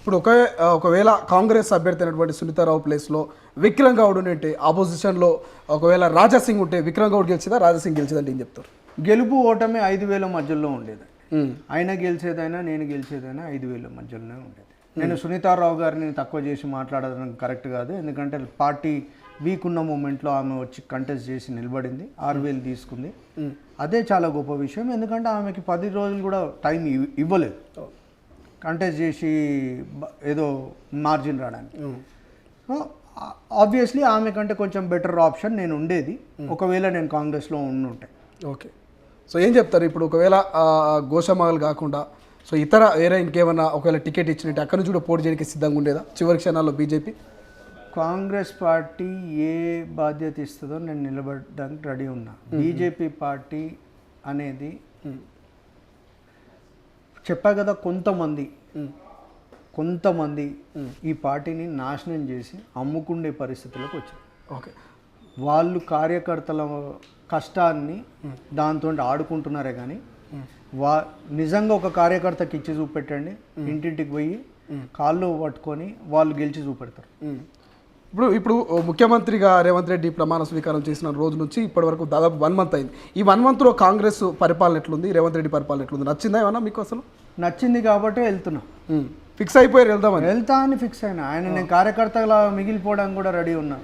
ఇప్పుడు ఒక ఒకవేళ కాంగ్రెస్ అభ్యర్థి అయినటువంటి సునీతారావు ప్లేస్లో విక్రమ్ గౌడ్ ఉంటే ఆపోజిషన్లో ఒకవేళ రాజాసింగ్ ఉంటే విక్రమ్ గౌడ్ గెలిచిందా రాజాసింగ్ గెలిచిందంటే ఏం చెప్తారు? గెలుపు ఓటమి ఐదు వేల మధ్యలో ఉండేది. ఆయన గెలిచేదైనా నేను గెలిచేదైనా ఐదు వేల మధ్యలోనే ఉండేది. నేను సునీతారావు గారిని తక్కువ చేసి మాట్లాడడం కరెక్ట్ కాదు. ఎందుకంటే పార్టీ వీక్ ఉన్న మూమెంట్లో ఆమె వచ్చి కంటెస్ట్ చేసి నిలబడింది ఆరు వేలు తీసుకుంది. అదే చాలా గొప్ప విషయం. ఎందుకంటే ఆమెకి పది రోజులు కూడా టైం ఇవ్- ఇవ్వలేదు. కంటెస్ట్ చేసి ఏదో మార్జిన్ రావడానికి. ఉమ్, ఆబ్వియస్లీ ఆమె కంటే కొంచెం బెటర్ ఆప్షన్ నేను ఉండేది. ఒకవేళ నేను కాంగ్రెస్లో ఉండుంటే. ఓకే. సో ఏం చెప్తారు? ఇప్పుడు ఒకవేళ ఆ, గోషమాగలు కాకుండా సో ఇతర వేరే ఇంకేమన్నా ఒకవేళ టికెట్ ఇచ్చినట్టు అక్కడి నుంచి కూడా పోటీ చేయడానికి సిద్ధంగా ఉండేదా? చివరి క్షణాల్లో బీజేపీ కాంగ్రెస్ పార్టీ ఏ బాధ్యత ఇస్తుందో నేను నిలబడడానికి రెడీ ఉన్నా. బీజేపీ పార్టీ అనేది చెప్పా కదా కొంతమంది కొంతమంది ఈ పార్టీని నాశనం చేసి అమ్ముకుండే పరిస్థితులకు వచ్చారు. ఓకే. వాళ్ళు కార్యకర్తల కష్టాన్ని దాంతో ఆడుకుంటున్నారే కానీ వా నిజంగా ఒక కార్యకర్తకి ఇచ్చి చూపెట్టండి ఇంటింటికి పోయి కాళ్ళు పట్టుకొని వాళ్ళు గెలిచి చూపెడతారు. ఇప్పుడు ఇప్పుడు ముఖ్యమంత్రిగా రేవంత్ రెడ్డి ప్రమాణ స్వీకారం చేసిన రోజు నుంచి ఇప్పటి వరకు దాదాపు వన్ మంత్ అయింది. ఈ వన్ మంత్లో కాంగ్రెస్ పరిపాలన ఎట్లుంది? రేవంత్ రెడ్డి పరిపాలన ఎట్లుంది? నచ్చిందా ఏమన్నా మీకు అసలు? నచ్చింది కాబట్టి వెళ్తున్నా. ఫిక్స్ అయిపోయారు వెళ్దామని. వెళ్తా అని ఫిక్స్ అయినా. ఆయన నేను కార్యకర్తలా మిగిలిపోవడానికి కూడా రెడీ ఉన్నా.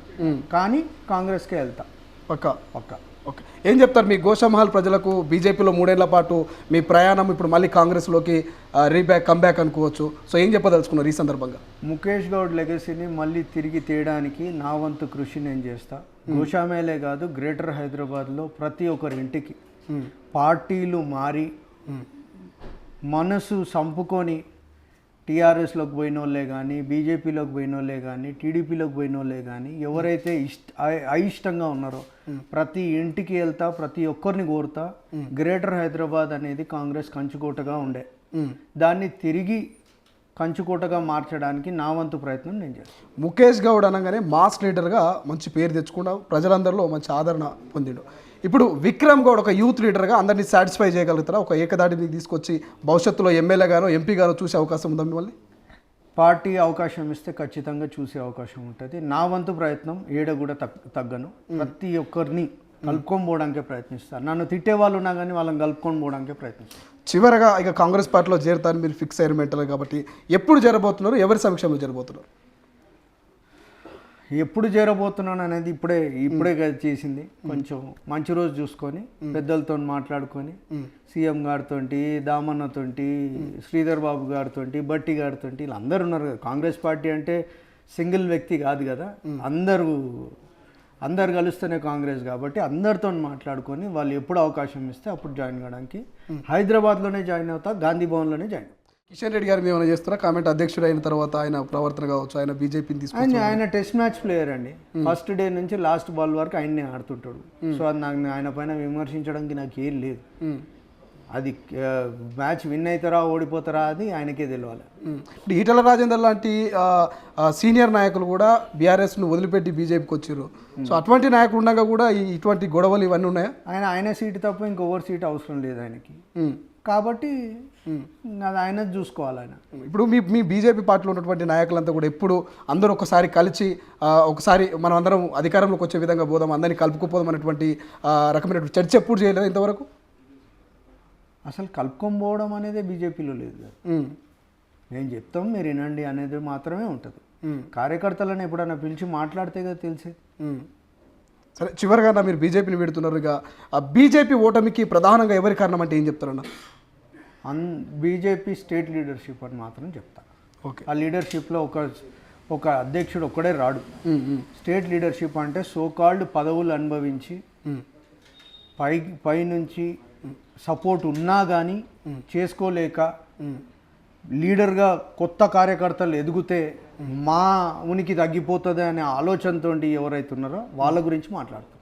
కానీ కాంగ్రెస్కే వెళ్తా. పక్కా. పక్క. ఓకే. ఏం చెప్తారు మీ గోషమహల్ ప్రజలకు? బీజేపీలో మూడేళ్ళ పాటు మీ ప్రయాణం ఇప్పుడు మళ్ళీ కాంగ్రెస్లోకి రీబ్యాక్ కమ్బ్యాక్ అనుకోవచ్చు. సో ఏం చెప్పదలుచుకున్నారు ఈ సందర్భంగా? ముఖేష్ గౌడ్ లెగసీని మళ్ళీ తిరిగి తేయడానికి నా వంతు కృషి నేను చేస్తా. గోషామేలే కాదు గ్రేటర్ హైదరాబాద్లో ప్రతి ఒక్కరి ఇంటికి పార్టీలు మారి మనసు సంపుకొని టీఆర్ఎస్లోకి పోయిన వాళ్ళే కానీ బీజేపీలోకి పోయిన వాళ్ళే కానీ టీడీపీలోకి పోయిన వాళ్ళే కానీ ఎవరైతే ఇష్ట అయి- అయిష్టంగా ఉన్నారో ప్రతి ఇంటికి వెళ్తా ప్రతి ఒక్కరిని కోరుతా గ్రేటర్ హైదరాబాద్ అనేది కాంగ్రెస్ కంచుకోటగా ఉండే. దాన్ని తిరిగి కంచుకోటగా మార్చడానికి నా వంతు ప్రయత్నం నేను చేస్తాను ముఖేష్ గౌడ్ అనగానే మాస్ లీడర్గా మంచి పేరు తెచ్చుకుండా ప్రజలందరిలో మంచి ఆదరణ పొందిండు. ఇప్పుడు విక్రమ్ గౌడ్ ఒక యూత్ లీడర్గా అందరినీ సాటిస్ఫై చేయగలుగుతారా? ఒక ఏకదాటిని తీసుకొచ్చి భవిష్యత్తులో ఎమ్మెల్యేగానో ఎంపీగానో చూసే అవకాశం ఉందా మిమ్మల్ని? పార్టీ అవకాశం ఇస్తే ఖచ్చితంగా చూసే అవకాశం ఉంటుంది. నా వంతు ప్రయత్నం ఏడ కూడా తగ్ తగ్గను. ప్రతి ఒక్కరిని కలుపుకొని పోవడానికే ప్రయత్నిస్తాను నన్ను తిట్టే వాళ్ళు ఉన్నా కానీ వాళ్ళని కలుపుకొని పోవడానికే ప్రయత్నిస్తాను చివరగా ఇక కాంగ్రెస్ పార్టీలో చేరుతారని మీరు ఫిక్స్ అయ్యారు మెంటల్ కాబట్టి ఎప్పుడు జరబోతున్నారు? ఎవరి సమక్షంలో జరబోతున్నారు? ఎప్పుడు చేరబోతున్నాను అనేది ఇప్పుడే ఇప్పుడే చేసింది. కొంచెం మంచి రోజు చూసుకొని పెద్దలతో మాట్లాడుకొని సీఎం గారితో దామన్నతో శ్రీధర్ బాబు గారితో బట్టి గారితో వీళ్ళందరూ ఉన్నారు కదా. కాంగ్రెస్ పార్టీ అంటే సింగిల్ వ్యక్తి కాదు కదా. అందరూ అందరు కలిస్తేనే కాంగ్రెస్ కాబట్టి అందరితో మాట్లాడుకొని వాళ్ళు ఎప్పుడు అవకాశం ఇస్తే అప్పుడు జాయిన్ కావడానికి హైదరాబాద్లోనే జాయిన్ అవుతా గాంధీ భవన్లోనే జాయిన్ కిషన్ రెడ్డి గారు ఏమైనా చేస్తారా కామెంట్ అధ్యక్షుడు అయిన తర్వాత ఆయన ప్రవర్తన కావచ్చు ఆయన బీజేపీని తీసుకు ఆయన టెస్ట్ మ్యాచ్ ప్లేయర్ అండి. ఫస్ట్ డే నుంచి లాస్ట్ బాల్ వరకు ఆయన్నే ఆడుతుంటాడు. సో అది నాకు ఆయన పైన విమర్శించడానికి నాకు ఏం లేదు. అది మ్యాచ్ విన్ అవుతారా ఓడిపోతారా అది ఆయనకే తెలియాలి. ఇప్పుడు ఈటల రాజేందర్ లాంటి సీనియర్ నాయకులు కూడా బీఆర్ఎస్ను వదిలిపెట్టి బీజేపీకి వచ్చారు. సో అటువంటి నాయకులు ఉండగా కూడా ఇటువంటి గొడవలు ఇవన్నీ ఉన్నాయా? ఆయన ఆయన సీట్ తప్ప ఇంకొకరి సీట్ అవసరం లేదు ఆయనకి. కాబట్టి అది ఆయన చూసుకోవాలి ఆయన. ఇప్పుడు మీ మీ బీజేపీ పార్టీలో ఉన్నటువంటి నాయకులంతా కూడా ఎప్పుడు అందరూ ఒకసారి కలిసి ఒకసారి మనం అందరం అధికారంలోకి వచ్చే విధంగా పోదాం అందరినీ కలుపుకుపోదాం అనేటువంటి ఆ, రకమైనటువంటి చర్చ ఎప్పుడు చేయలేదు ఇంతవరకు? అసలు కలుపుకొని పోవడం అనేది బీజేపీలో లేదు కదా. ఉమ్. నేను చెప్తాం మీరు వినండి అనేది మాత్రమే ఉంటుంది. కార్యకర్తలను ఎప్పుడైనా పిలిచి మాట్లాడితే కదా తెలిసేది. సరే చివరిగా మీరు బీజేపీని పెడుతున్నారు ఇక. ఆ బీజేపీ ఓటమికి ప్రధానంగా ఎవరి కారణం అంటే ఏం చెప్తారన్న? అన్ బీజేపీ స్టేట్ లీడర్షిప్ అని మాత్రం చెప్తాను ఓకే. ఆ లీడర్షిప్లో ఒక ఒక అధ్యక్షుడు ఒక్కడే రాడు. స్టేట్ లీడర్షిప్ అంటే సోకాల్డ్ పదవులు అనుభవించి ఉమ్. పై పైనుంచి సపోర్ట్ ఉన్నా కానీ చేసుకోలేక లీడర్గా కొత్త కార్యకర్తలు ఎదిగితే మా ఉనికి తగ్గిపోతుంది అనే ఆలోచనతో ఎవరైతే ఉన్నారో వాళ్ళ గురించి మాట్లాడతాం.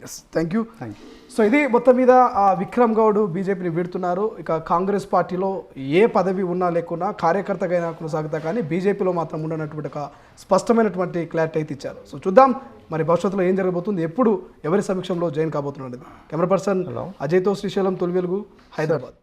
Yes thank you thank you so ఇది మొత్తం మీద ఆ, విక్రమ్ గౌడ్ బీజేపీని విడుతున్నారు. ఇక కాంగ్రెస్ పార్టీలో ఏ పదవి ఉన్నా లేకున్నా కార్యకర్తగా కొనసాగుతా కానీ బీజేపీలో మాత్రం ఉండనటువంటి ఒక స్పష్టమైనటువంటి క్లారిటీ అయితే ఇచ్చారు. సో చూద్దాం మరి భవిష్యత్తులో ఏం జరగబోతుంది ఎప్పుడు ఎవరి సమక్షంలో జాయిన్ కాబోతున్నాడు కెమెరా పర్సన్ అజయ్తో శ్రీశైలం తొలి వెలుగు హైదరాబాద్.